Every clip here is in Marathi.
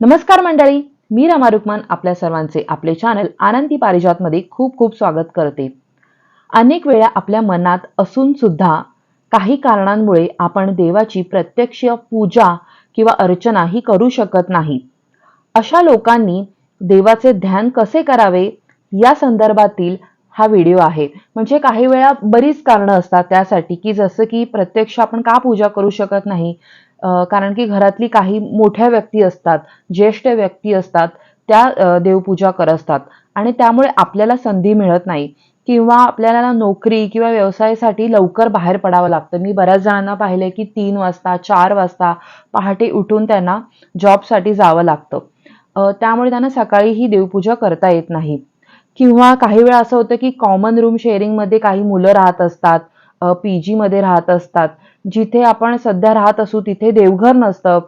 नमस्कार मंडळी मी रमा रुक्मन आपल्या सर्वांचे आपले चॅनल आनंदी पारिजातमध्ये खूप खूप स्वागत करते. अनेक वेळा आपल्या मनात असून सुद्धा काही कारणांमुळे आपण देवाची प्रत्यक्ष पूजा किंवा अर्चना ही करू शकत नाही. अशा लोकांनी देवाचे ध्यान कसे करावे या संदर्भातील हा व्हिडिओ आहे. म्हणजे काही वेळा बरीच कारणं असतात त्यासाठी की जसं की प्रत्यक्ष आपण का पूजा करू शकत नाही? कारण की घरातली काही मोठ्या व्यक्ती असतात ज्येष्ठ व्यक्ती असतात त्या देवपूजा करत असतात. आणि त्यामुळे आपल्याला संधी मिळत नाही. किंवा आपल्याला नोकरी किंवा व्यवसायासाठी लवकर बाहेर पडावं लागतं. मी बऱ्याच जणांना पाहिले की तीन वाजता चार वाजता पहाटे उठून त्यांना जॉबसाठी जावं लागतं. त्यामुळे त्यांना सकाळी ही देवपूजा करता येत नाही. किंवा काही वेळा असं होतं की कॉमन रूम शेअरिंगमध्ये काही मुलं राहत असतात. पी जीमध्ये राहत असतात. जिथे आपण सध्या राहत असू तिथे देवघर नसतं.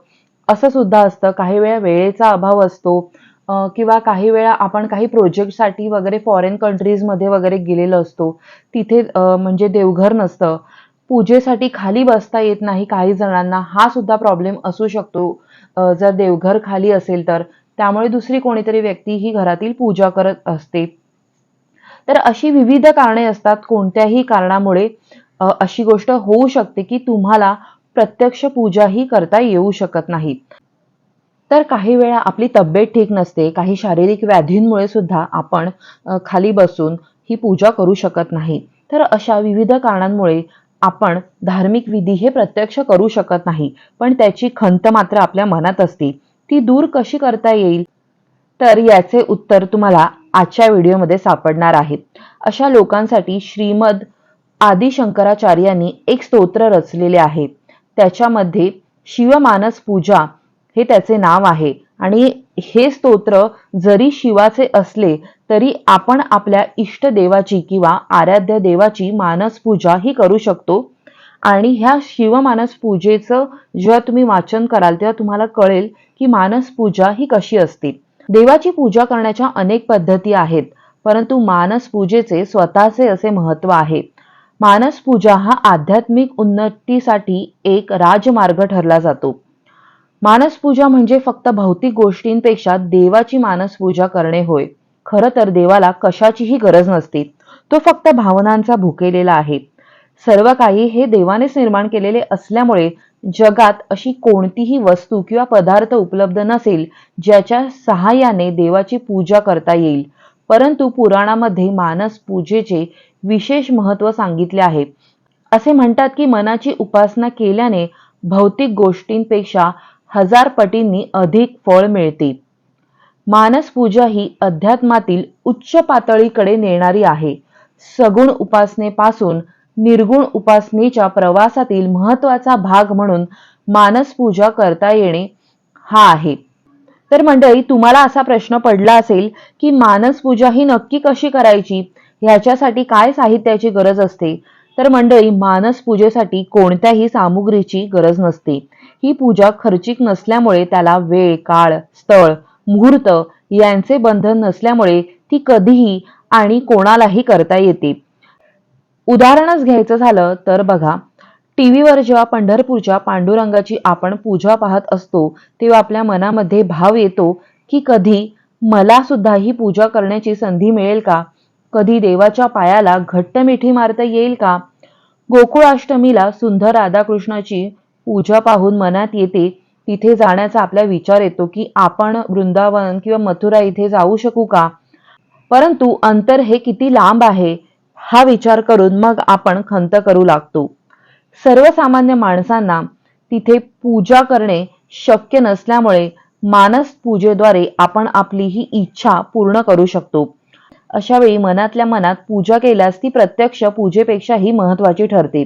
असं सुद्धा असतं. काही वेळा वेळेचा अभाव असतो. किंवा काही वेळा आपण काही प्रोजेक्टसाठी वगैरे फॉरेन कंट्रीजमध्ये वगैरे गेलेलो असतो. तिथे म्हणजे देवघर नसतं. पूजेसाठी खाली बसता येत नाही काही जणांना. हा सुद्धा प्रॉब्लेम असू शकतो. जर देवघर खाली असेल तर. त्यामुळे दुसरी कोणीतरी व्यक्ती ही घरातील पूजा करत असते. तर अशी विविध कारणे असतात कोणत्याही कारणामुळे. अशी गोष्ट होऊ शकते की तुम्हाला प्रत्यक्ष पूजाही करता येऊ शकत नाही. तर काही वेळा आपली तब्येत ठीक नसते काही शारीरिक व्याधींमुळे सुद्धा आपण खाली बसून ही पूजा करू शकत नाही. तर अशा विविध कारणांमुळे आपण धार्मिक विधी हे प्रत्यक्ष करू शकत नाही. पण त्याची खंत मात्र आपल्या मनात असते. ती दूर कशी करता येईल? तर याचे उत्तर तुम्हाला आजच्या व्हिडिओमध्ये सापडणार आहे. अशा लोकांसाठी श्रीमद आदि शंकराचार्यांनी एक स्तोत्र रचलेले आहे. त्याच्यामध्ये शिवमानस पूजा हे त्याचे नाव आहे. आणि हे स्तोत्र जरी शिवाचे असले तरी आपण आपल्या इष्ट देवाची किंवा आराध्य देवाची मानस पूजा ही करू शकतो. आणि ह्या शिवमानस पूजेचं जेव्हा तुम्ही वाचन कराल तेव्हा तुम्हाला कळेल की मानस पूजा ही कशी असते. देवाची पूजा करण्याच्या अनेक पद्धती आहेत परंतु मानस पूजेचे स्वतःचे असे महत्त्व आहे. मानस पूजा हा आध्यात्मिक उन्नतीसाठी एक राजमार्ग ठरला जातो. मानस पूजा म्हणजे फक्त भौतिक गोष्टींपेक्षा देवाची मानस पूजा करणे होय. खरं तर देवाला कशाचीही गरज नसते. तो फक्त भावनांचा भुकेलेला आहे. सर्व काही हे देवानेच निर्माण केलेले असल्यामुळे जगात अशी कोणतीही वस्तू किंवा पदार्थ उपलब्ध नसेल ज्याच्या सहाय्याने देवाची पूजा करता येईल. परंतु पुराणामध्ये मानस पूजेचे विशेष महत्त्व सांगितले आहे. असे म्हणतात की मनाची उपासना केल्याने भौतिक गोष्टींपेक्षा हजार पटींनी अधिक फळ मिळते. मानस पूजा ही अध्यात्मातील उच्च पातळीकडे नेणारी आहे. सगुण उपासनेपासून निर्गुण उपासनेच्या प्रवासातील महत्त्वाचा भाग म्हणून मानस पूजा करता येणे हा आहे. तर मंडळी तुम्हाला असा प्रश्न पडला असेल की मानस पूजा ही नक्की कशी करायची? ह्याच्यासाठी काय साहित्याची गरज असते? तर मंडळी मानस पूजेसाठी कोणत्याही सामुग्रीची गरज नसते. ही पूजा खर्चिक नसल्यामुळे त्याला वेळ काळ स्थळ मुहूर्त यांचे बंधन नसल्यामुळे ती कधीही आणि कोणालाही करता येते. उदाहरणच घ्यायचं झालं तर बघा टीव्हीवर जेव्हा पंढरपूरच्या पांडुरंगाची आपण पूजा पाहत असतो तेव्हा आपल्या मनामध्ये भाव येतो की कधी मला सुद्धा ही पूजा करण्याची संधी मिळेल का? कधी देवाच्या पायाला घट्ट मिठी मारता येईल का? गोकुळाष्टमीला सुंदर राधाकृष्णाची पूजा पाहून मनात येते. तिथे जाण्याचा आपला विचार येतो की आपण वृंदावन किंवा मथुरा इथे जाऊ शकू का? परंतु अंतर हे किती लांब आहे हा विचार करून मग आपण खंत करू लागतो. सर्वसामान्य माणसांना तिथे पूजा करणे शक्य नसल्यामुळे मानस पूजेद्वारे आपण आपली ही इच्छा पूर्ण करू शकतो. अशावेळी मनातल्या मनात पूजा केल्यास ती प्रत्यक्ष पूजेपेक्षाही महत्वाची ठरते.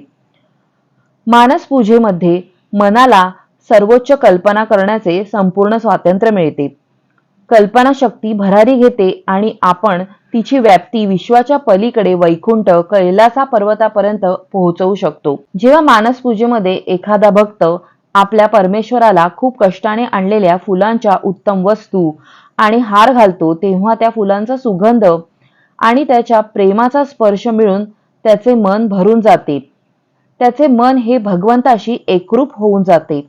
मानस पूजेमध्ये मनाला सर्वोच्च कल्पना करण्याचे संपूर्ण स्वातंत्र्य मिळते. कल्पना शक्ती भरारी घेते आणि आपण तिची व्याप्ती विश्वाच्या पलीकडे वैकुंठ कैलासा पर्वतापर्यंत पोहोचवू शकतो. जेव्हा मानस पूजेमध्ये एखादा भक्त आपल्या परमेश्वराला खूप कष्टाने आणलेल्या फुलांच्या उत्तम वस्तू आणि हार घालतो तेव्हा त्या फुलांचा सुगंध आणि त्याच्या प्रेमाचा स्पर्श मिळून त्याचे मन भरून जाते. त्याचे मन हे भगवंताशी एकरूप होऊन जाते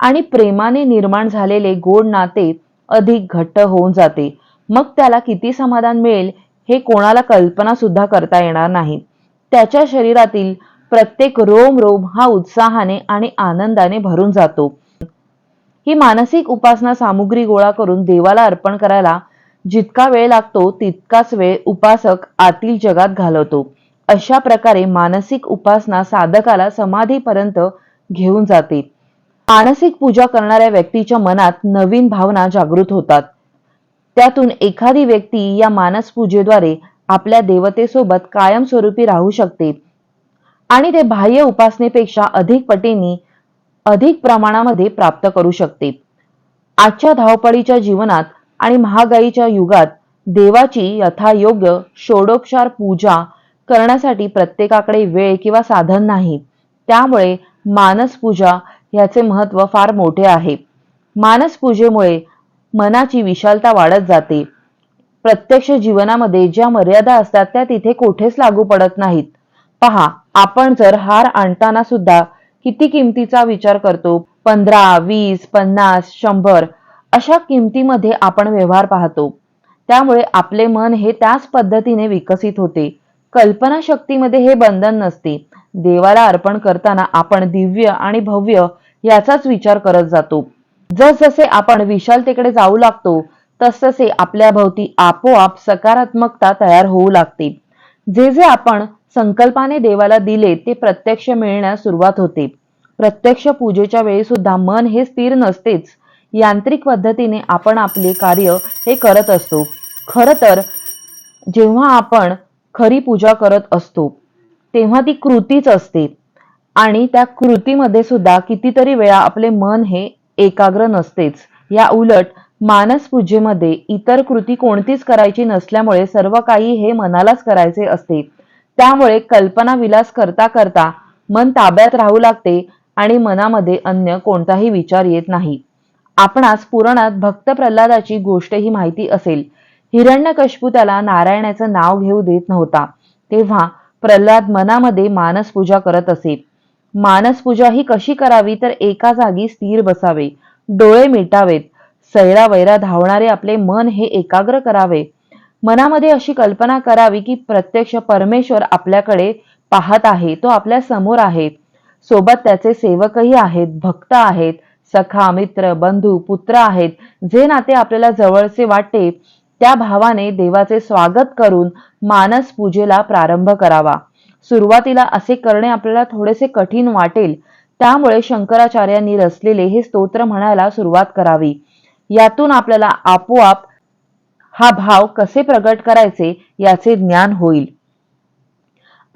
आणि प्रेमाने निर्माण झालेले गोड नाते अधिक घट्ट होऊन जाते. मग त्याला किती समाधान मिळेल हे कोणाला कल्पना सुद्धा करता येणार नाही. त्याच्या शरीरातील प्रत्येक रोम रोम हा उत्साहाने आणि आनंदाने भरून जातो. ही मानसिक उपासना सामुग्री गोळा करून देवाला अर्पण करायला जितका वेळ लागतो तितकाच वेळ उपासक आतील जगात घालवतो. अशा प्रकारे मानसिक उपासना साधकाला समाधीपर्यंत घेऊन जाते. मानसिक पूजा करणाऱ्या व्यक्तीच्या मनात नवीन भावना जागृत होतात. त्यातून एखादी व्यक्ती या मानस पूजेद्वारे आपल्या देवतेसोबत कायमस्वरूपी राहू शकते. आणि ते बाह्य उपासनेपेक्षा अधिक पटींनी अधिक प्रमाणामध्ये प्राप्त करू शकते. आजच्या धावपळीच्या जीवनात आणि महागाईच्या युगात देवाची यथायोग्य षोडोपचार पूजा करण्यासाठी प्रत्येकाकडे वेळ किंवा साधन नाही. त्यामुळे मानसपूजा ह्याचे महत्त्व फार मोठे आहे. मानसपूजेमुळे मनाची विशालता वाढत जाते. प्रत्यक्ष जीवनामध्ये ज्या मर्यादा असतात त्या तिथे कोठेच लागू पडत नाहीत. पहा आपण जर हार आणताना सुद्धा किती किमतीचा विचार करतो? पंधरा वीस पन्नास शंभर अशा किमतीमध्ये आपण व्यवहार पाहतो. त्यामुळे आपले मन हे त्याच पद्धतीने विकसित होते. कल्पनाशक्तीमध्ये हे बंधन नसते. देवाला अर्पण करताना आपण दिव्य आणि भव्य याचाच विचार करत जातो. जसजसे आपण विशालतेकडे जाऊ लागतो तसतसे आपल्या भोवती आपोआप सकारात्मकता तयार होऊ लागते. जे जे आपण संकल्पाने देवाला दिले ते प्रत्यक्ष मिळण्यास सुरुवात होते. प्रत्यक्ष पूजेच्या वेळी सुद्धा मन हे स्थिर नसतेच. यांत्रिक पद्धतीने आपण आपले कार्य हे करत असतो. खरं तर जेव्हा आपण खरी पूजा करत असतो तेव्हा ती कृतीच असते. आणि त्या कृतीमध्ये सुद्धा कितीतरी वेळा आपले मन हे एकाग्र नसतेच. या उलट मानस पूजेमध्ये इतर कृती कोणतीच करायची नसल्यामुळे सर्व काही हे मनालाच करायचे असते. त्यामुळे कल्पना विलास करता करता मन ताब्यात राहू लागते आणि मनामध्ये अन्य कोणताही विचार येत नाही. आपणास पुराणात भक्त प्रल्हादाची गोष्ट ही माहिती असेल. हिरण्यकश्यपू त्याला नारायणाचं नाव घेऊ देत नव्हता. तेव्हा प्रल्हाद मनामध्ये मानस पूजा करत असे. मानस पूजा ही कशी करावी तर एका जागी स्थिर बसावे डोळे मिटावेत सैरा वैरा धावणारे आपले मन हे एकाग्र करावे. मनामध्ये अशी कल्पना करावी की प्रत्यक्ष परमेश्वर आपल्याकडे पाहत आहे तो आपल्यासमोर आहे. सोबत त्याचे सेवकही आहेत भक्त आहेत. सखा मित्र बंधू पुत्र आहेत. जे नाते आपल्याला जवळचे वाटते त्या भावाने देवाचे स्वागत करून मानस पूजेला प्रारंभ करावा. सुरुवातीला असे करणे आपल्याला थोडेसे कठीण वाटेल. त्यामुळे शंकराचार्यांनी रचलेले हे स्तोत्र म्हणायला सुरुवात करावी. यातून आपल्याला आपोआप हा भाव कसे प्रगट करायचे याचे ज्ञान होईल.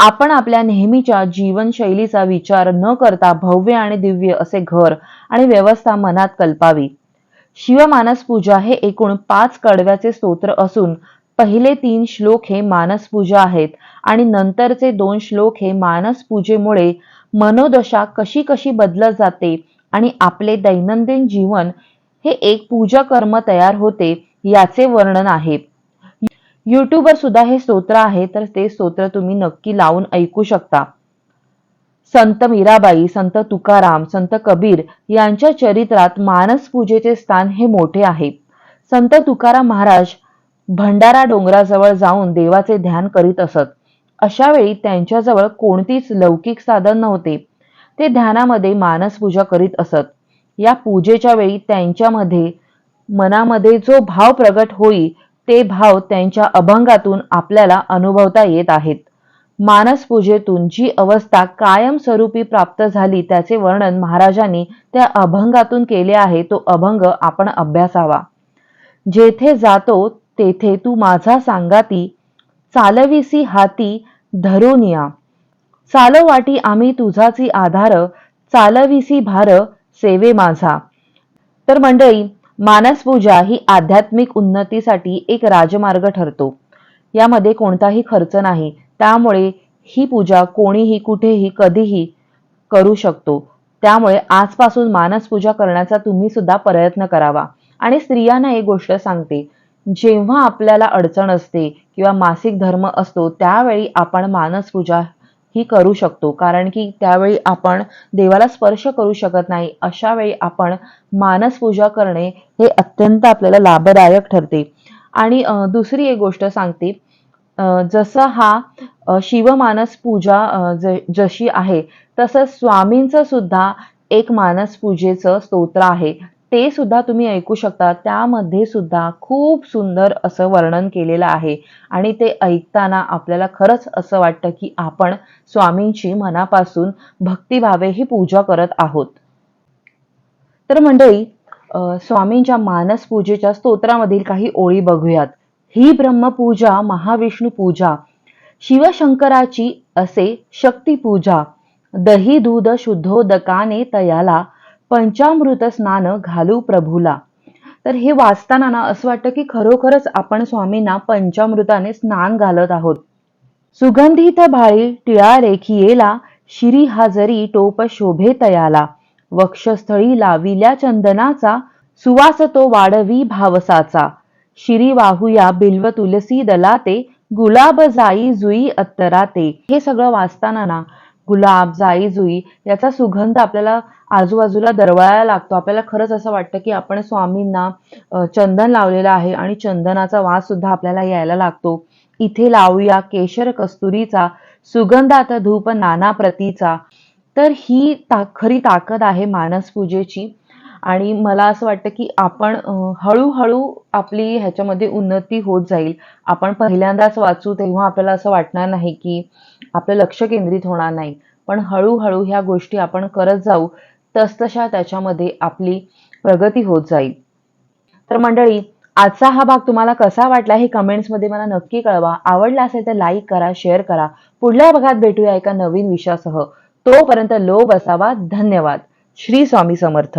आपण आपल्या नेहमीच्या जीवनशैलीचा विचार न करता भव्य आणि दिव्य असे घर आणि व्यवस्था मनात कल्पावी. शिवमानस पूजा हे एकूण पाच कडव्याचे स्तोत्र असून पहिले तीन श्लोक हे मानस पूजा आहेत आणि नंतरचे दोन श्लोक हे मानस पूजेमुळे मनोदशा कशी कशी बदलत जाते आणि आपले दैनंदिन जीवन हे एक पूजा कर्म तयार होते याचे वर्णन आहे. यूट्यूबवर सुद्धा हे स्तोत्र आहे तर ते स्तोत्र तुम्ही नक्की लावून ऐकू शकता. संत मीराबाई संत तुकाराम संत कबीर यांच्या चरित्रात मानस पूजेचे स्थान हे मोठे आहे. संत तुकाराम महाराज भंडारा डोंगराजवळ जाऊन देवाचे ध्यान करीत असत. अशा वेळी त्यांच्याजवळ कोणतीच लौकिक साधन नव्हते. ते ध्यानामध्ये मानस पूजा करीत असत. या पूजेच्या वेळी त्यांच्यामध्ये मनामध्ये जो भाव प्रगट होई ते भाव त्यांच्या अभंगातून आपल्याला अनुभवता येत आहेत. मानसपूजेतून जी अवस्था कायमस्वरूपी प्राप्त झाली त्याचे वर्णन महाराजांनी त्या अभंगातून केले आहे तो अभंग आपण अभ्यासावा. जेथे जातो तेथे तू माझा सांगाती चालविसी हाती धरुनिया. चालवाटी आम्ही तुझाची आधार चालविसी भार सेवे माझा. तर मंडळी मानस पूजा ही आध्यात्मिक उन्नतीसाठी एक राजमार्ग ठरतो. यामध्ये कोणताही खर्च नाही. त्यामुळे ही पूजा कोणीही कुठेही कधीही करू शकतो. त्यामुळे आजपासून मानस पूजा करण्याचा तुम्ही सुद्धा प्रयत्न करावा. आणि स्त्रियांना एक गोष्ट सांगते. जेव्हा आपल्याला अडचण असते किंवा मासिक धर्म असतो त्यावेळी आपण मानस पूजा ही करू शकतो. कारण की त्यावेळी आपण देवाला स्पर्श करू शकत नाही. अशा वेळी आपण मानस पूजा करणे हे अत्यंत आपल्याला लाभदायक ठरते. आणि दुसरी एक गोष्ट सांगते. अं, जसं हा शिवमानस पूजा ज- जशी आहे तसं स्वामींचं सुद्धा एक मानस पूजेचं स्तोत्र आहे. ते सुद्धा तुम्ही ऐकू शकता. त्यामध्ये सुद्धा खूप सुंदर असं वर्णन केलेलं आहे. आणि ते ऐकताना आपल्याला खरंच असं वाटतं की आपण स्वामींची मनापासून भक्तिभावे ही पूजा करत आहोत. तर मंडळी स्वामींच्या मानस पूजेच्या स्तोत्रामधील काही ओळी बघूयात. ही ब्रह्मपूजा महाविष्णू पूजा शिवशंकराची असे शक्तिपूजा दही दूध शुद्धोदकाने तयाला पंचामृत स्नान घालू प्रभूला. तर हे वाचताना ना असं वाटतं की खरोखरच आपण स्वामींना पंचामृताने स्नान घालत आहोत. सुगंधित भाळी टिळा रेखियेला शिरी हाजरी टोप शोभे तयाला वक्षस्थळी लाविल्या चंदनाचा सुवास तो वाढवी भावसाचा. शिरी वाहुया बिल्व तुलसी दलाते गुलाब जाई जुई अत्तराते. हे सगळं वाचताना ना गुलाब जाई जुई याचा सुगंध आपल्याला आजूबाजूला दरवळायला लागतो. आपल्याला खरंच असं वाटतं की आपण स्वामींना चंदन लावलेलं आहे आणि चंदनाचा वास सुद्धा आपल्याला यायला लागतो. इथे लावूया केशर कस्तुरीचा सुगंधात धूप नाना प्रतीचा. तर ही ता खरी ताकद आहे मानस पूजेची. आणि मला असं वाटतं की आपण हळूहळू आपली ह्याच्यामध्ये उन्नती होत जाईल. आपण पहिल्यांदाच वाचू तेव्हा आपल्याला असं वाटणार नाही की आपलं लक्ष केंद्रित होणार नाही. पण हळूहळू ह्या गोष्टी आपण करत जाऊ तसतशा त्याच्यामध्ये आपली प्रगती होत जाईल. तर मंडळी आजचा हा भाग तुम्हाला कसा वाटला हे कमेंट्समध्ये मला नक्की कळवा. आवडला असेल तर लाईक करा शेअर करा. पुढल्या भागात भेटूया एका नवीन विषयासह. तोपर्यंत लो बसावा धन्यवाद. श्री स्वामी समर्थ.